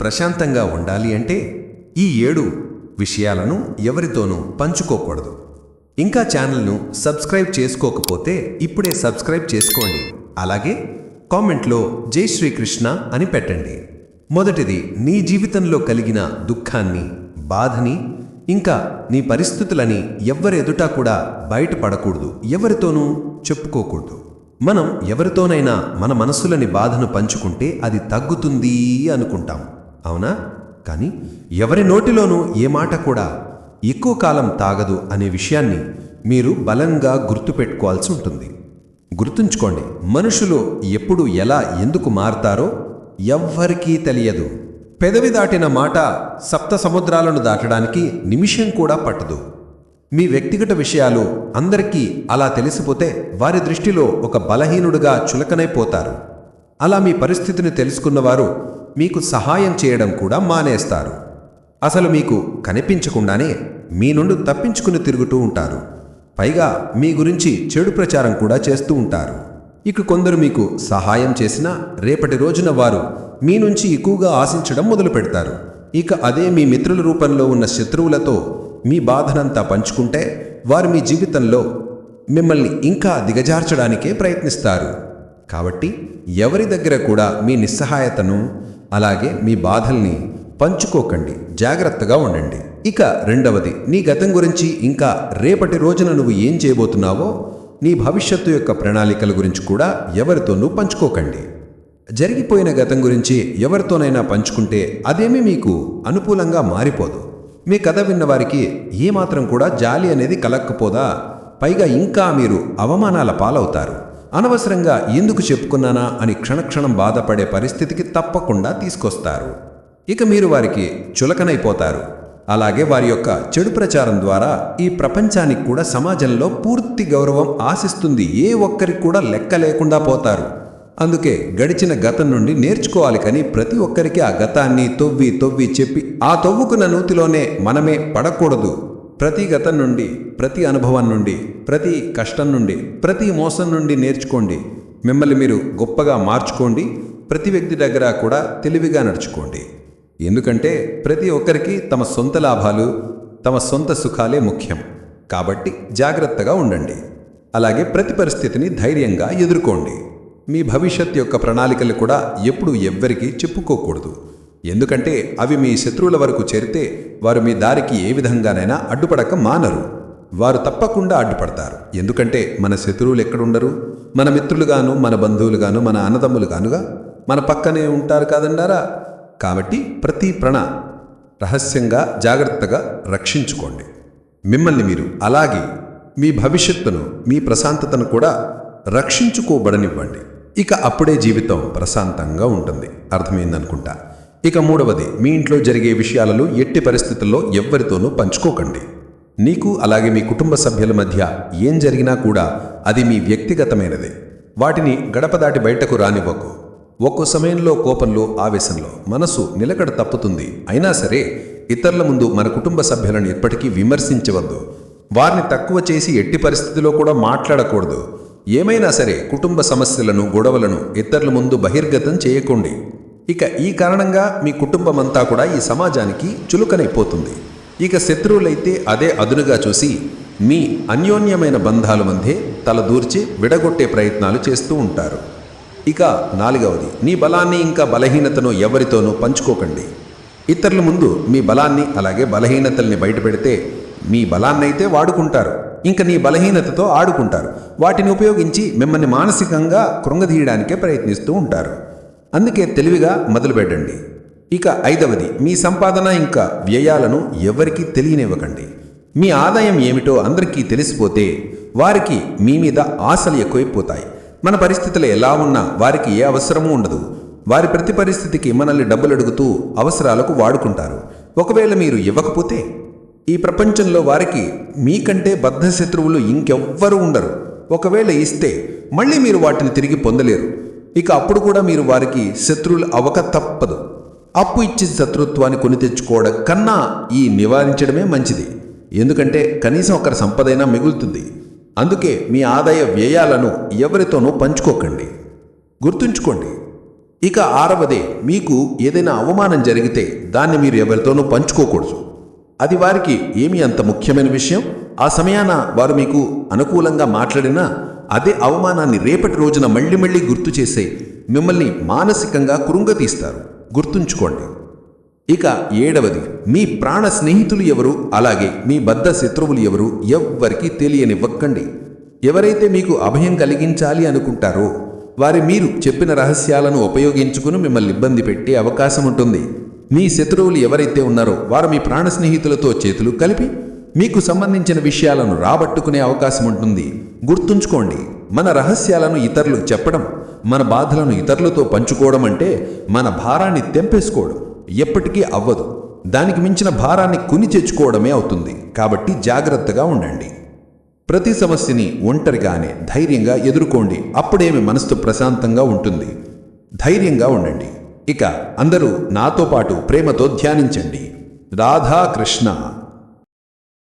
ప్రశాంతంగా ఉండాలి అంటే ఈ ఏడు విషయాలను ఎవరితోనూ పంచుకోకూడదు. ఇంకా ఛానల్ను సబ్స్క్రైబ్ చేసుకోకపోతే ఇప్పుడే సబ్స్క్రైబ్ చేసుకోండి. అలాగే కామెంట్లో జై శ్రీకృష్ణ అని పెట్టండి. మొదటిది నీ జీవితంలో కలిగిన దుఃఖాన్ని బాధని ఇంకా నీ పరిస్థితులని ఎవ్వరెదుటా కూడా బయటపడకూడదు. ఎవరితోనూ చెప్పుకోకూడదు. మనం ఎవరితోనైనా మన మనసులని బాధను పంచుకుంటే అది తగ్గుతుంది అనుకుంటాం. అవునా? కానీ ఎవరి నోటిలోనూ ఏ మాట కూడా ఎక్కువ కాలం తాగదు అనే విషయాన్ని మీరు బలంగా గుర్తుపెట్టుకోవాల్సి ఉంటుంది. గుర్తుంచుకోండి మనుషులు ఎప్పుడు ఎలా ఎందుకు మారతారో ఎవ్వరికీ తెలియదు. పెదవి దాటిన మాట సప్త సముద్రాలను దాటడానికి నిమిషం కూడా పట్టదు. మీ వ్యక్తిగత విషయాలు అందరికీ అలా తెలిసిపోతే వారి దృష్టిలో ఒక బలహీనుడుగా చులకనైపోతారు. అలా మీ పరిస్థితిని తెలుసుకున్నవారు మీకు సహాయం చేయడం కూడా మానేస్తారు. అసలు మీకు కనిపించకుండానే మీ నుండి తప్పించుకుని తిరుగుతూ ఉంటారు. పైగా మీ గురించి చెడు ప్రచారం కూడా చేస్తూ ఉంటారు. ఇక కొందరు మీకు సహాయం చేసినా రేపటి రోజున వారు మీ నుంచి ఎక్కువగా ఆశించడం మొదలు పెడతారు. ఇక అదే మీ మిత్రుల రూపంలో ఉన్న శత్రువులతో మీ బాధనంతా పంచుకుంటే వారు మీ జీవితంలో మిమ్మల్ని ఇంకా దిగజార్చడానికే ప్రయత్నిస్తారు. కాబట్టి ఎవరి దగ్గర కూడా మీ నిస్సహాయతను అలాగే మీ బాధల్ని పంచుకోకండి. జాగ్రత్తగా ఉండండి. ఇక రెండవది నీ గతం గురించి ఇంకా రేపటి రోజున నువ్వు ఏం చేయబోతున్నావో నీ భవిష్యత్తు యొక్క ప్రణాళికల గురించి కూడా ఎవరితోనూ పంచుకోకండి. జరిగిపోయిన గతం గురించి ఎవరితోనైనా పంచుకుంటే అదేమీ మీకు అనుకూలంగా మారిపోదు. మీ కథ విన్న వారికి ఏమాత్రం కూడా జాలి అనేది కలక్కపోదా? పైగా ఇంకా మీరు అవమానాల పాలవుతారు. అనవసరంగా ఎందుకు చెప్పుకున్నానా అని క్షణక్షణం బాధపడే పరిస్థితికి తప్పకుండా తీసుకొస్తారు. ఇక మీరు వారికి చులకనైపోతారు. అలాగే వారి యొక్క చెడు ప్రచారం ద్వారా ఈ ప్రపంచానికి కూడా సమాజంలో పూర్తి గౌరవం ఆశిస్తుంది. ఏ ఒక్కరికి కూడా లెక్క లేకుండా పోతారు. అందుకే గడిచిన గతం నుండి నేర్చుకోవాలి కానీ ప్రతి ఒక్కరికి ఆ గతాన్ని తొవ్వి తొవ్వి చెప్పి ఆ తొవ్వుకున్న నూతిలోనే మనమే పడకూడదు. ప్రతి గతం నుండి ప్రతి అనుభవం నుండి ప్రతి కష్టం నుండి ప్రతి మోసం నుండి నేర్చుకోండి. మిమ్మల్ని మీరు గొప్పగా మార్చుకోండి. ప్రతి వ్యక్తి దగ్గర కూడా తెలివిగా నడుచుకోండి. ఎందుకంటే ప్రతి ఒక్కరికి తమ సొంత లాభాలు తమ సొంత సుఖాలే ముఖ్యం. కాబట్టి జాగ్రత్తగా ఉండండి. అలాగే ప్రతి పరిస్థితిని ధైర్యంగా ఎదుర్కోండి. మీ భవిష్యత్ యొక్క ప్రణాళికలు కూడా ఎప్పుడు ఎవ్వరికీ చెప్పుకోకూడదు. ఎందుకంటే అవి మీ శత్రువుల వరకు చేరితే వారు మీ దారికి ఏ విధంగానైనా అడ్డుపడక మానరు. వారు తప్పకుండా అడ్డుపడతారు. ఎందుకంటే మన శత్రువులు ఎక్కడుండరు? మన మిత్రులుగాను మన బంధువులుగాను మన అన్నదమ్ములుగానుగా మన పక్కనే ఉంటారు కాదండారా కాబట్టి ప్రతి ప్రణ రహస్యంగా జాగ్రత్తగా రక్షించుకోండి. మిమ్మల్ని మీరు అలాగే మీ భవిష్యత్తును మీ ప్రశాంతతను కూడా రక్షించుకోబడనివ్వండి. ఇక అప్పుడే జీవితం ప్రశాంతంగా ఉంటుంది. అర్థమైందనుకుంటా. ఇక మూడవది మీ ఇంట్లో జరిగే విషయాలలో ఎట్టి పరిస్థితుల్లో ఎవ్వరితోనూ పంచుకోకండి. నీకు అలాగే మీ కుటుంబ సభ్యుల మధ్య ఏం జరిగినా కూడా అది మీ వ్యక్తిగతమైనదే. వాటిని గడప దాటి బయటకు రానివ్వకు. ఒక్కో సమయంలో కోపంలో ఆవేశంలో మనసు నిలకడ తప్పుతుంది. అయినా సరే ఇతరుల ముందు మన కుటుంబ సభ్యులను ఎప్పటికీ విమర్శించవద్దు. వారిని తక్కువ చేసి ఎట్టి పరిస్థితిలో కూడా మాట్లాడకూడదు. ఏమైనా సరే కుటుంబ సమస్యలను గొడవలను ఇతరుల ముందు బహిర్గతం చేయకండి. ఇక ఈ కారణంగా మీ కుటుంబం అంతా కూడా ఈ సమాజానికి చులుకనైపోతుంది. ఇక శత్రువులైతే అదే అదునుగా చూసి మీ అన్యోన్యమైన బంధాల మధ్య తలదూర్చి విడగొట్టే ప్రయత్నాలు చేస్తూ ఉంటారు. ఇక నాలుగవది నీ బలాన్ని ఇంకా బలహీనతను ఎవరితోనూ పంచుకోకండి. ఇతరుల ముందు మీ బలాన్ని అలాగే బలహీనతల్ని బయటపెడితే మీ బలాన్నైతే వాడుకుంటారు. ఇంకా నీ బలహీనతతో ఆడుకుంటారు. వాటిని ఉపయోగించి మిమ్మల్ని మానసికంగా కృంగదీయడానికే ప్రయత్నిస్తూ ఉంటారు. అందుకే తెలివిగా మొదలుపెట్టండి. ఇక ఐదవది మీ సంపాదన ఇంకా వ్యయాలను ఎవరికీ తెలియనివ్వకండి. మీ ఆదాయం ఏమిటో అందరికీ తెలిసిపోతే వారికి మీ మీద ఆశలు ఎక్కువైపోతాయి. మన పరిస్థితులు ఎలా ఉన్నా వారికి ఏ అవసరమూ ఉండదు. వారి ప్రతి పరిస్థితికి మనల్ని డబ్బులు అడుగుతూ అవసరాలకు వాడుకుంటారు. ఒకవేళ మీరు ఇవ్వకపోతే ఈ ప్రపంచంలో వారికి మీకంటే బద్ధ శత్రువులు ఇంకెవ్వరూ ఉండరు. ఒకవేళ ఇస్తే మళ్ళీ మీరు వాటిని తిరిగి పొందలేరు. ఇక అప్పుడు కూడా మీరు వారికి శత్రువులు అవక తప్పదు. అప్పు ఇచ్చి శత్రుత్వాన్ని కొని తెచ్చుకోవడం కన్నా ఈ నివారించడమే మంచిది. ఎందుకంటే కనీసం ఒకరి సంపదైనా మిగులుతుంది. అందుకే మీ ఆదాయ వ్యయాలను ఎవరితోనూ పంచుకోకండి. గుర్తుంచుకోండి ఇక ఆరవదే మీకు ఏదైనా అవమానం జరిగితే దాన్ని మీరు ఎవరితోనూ పంచుకోకూడదు. అది వారికి ఏమి అంత ముఖ్యమైన విషయం? ఆ సమయాన వారు మీకు అనుకూలంగా మాట్లాడినా అదే అవమానాన్ని రేపటి రోజున మళ్ళీ మళ్ళీ గుర్తు చేసే మిమ్మల్ని మానసికంగా కృంగతీస్తారు. గుర్తుంచుకోండి. ఇక ఏడవది మీ ప్రాణ స్నేహితులు ఎవరు? అలాగే మీ బద్ధ శత్రువులు ఎవరు? ఎవ్వరికీ తెలియనివ్వకండి. ఎవరైతే మీకు అభయం కలిగించాలి అనుకుంటారో వారి మీరు చెప్పిన రహస్యాలను ఉపయోగించుకుని మిమ్మల్ని ఇబ్బంది పెట్టే అవకాశం ఉంటుంది. మీ శత్రువులు ఎవరైతే ఉన్నారో వారు మీ ప్రాణ స్నేహితులతో చేతులు కలిపి మీకు సంబంధించిన విషయాలను రాబట్టుకునే అవకాశం ఉంటుంది. గుర్తుంచుకోండి మన రహస్యాలను ఇతరులకు చెప్పడం మన బాధలను ఇతరులతో పంచుకోవడం అంటే మన భారాన్ని తెంపేసుకోవడం ఎప్పటికీ అవ్వదు. దానికి మించిన భారాన్ని కొని తెచ్చుకోవడమే అవుతుంది. కాబట్టి జాగ్రత్తగా ఉండండి. ప్రతి సమస్యని ఒంటరిగానే ధైర్యంగా ఎదుర్కోండి. అప్పుడేమి మనసు ప్రశాంతంగా ఉంటుంది. ధైర్యంగా ఉండండి. ఇక అందరూ నాతో పాటు ప్రేమతో ధ్యానించండి. రాధాకృష్ణ.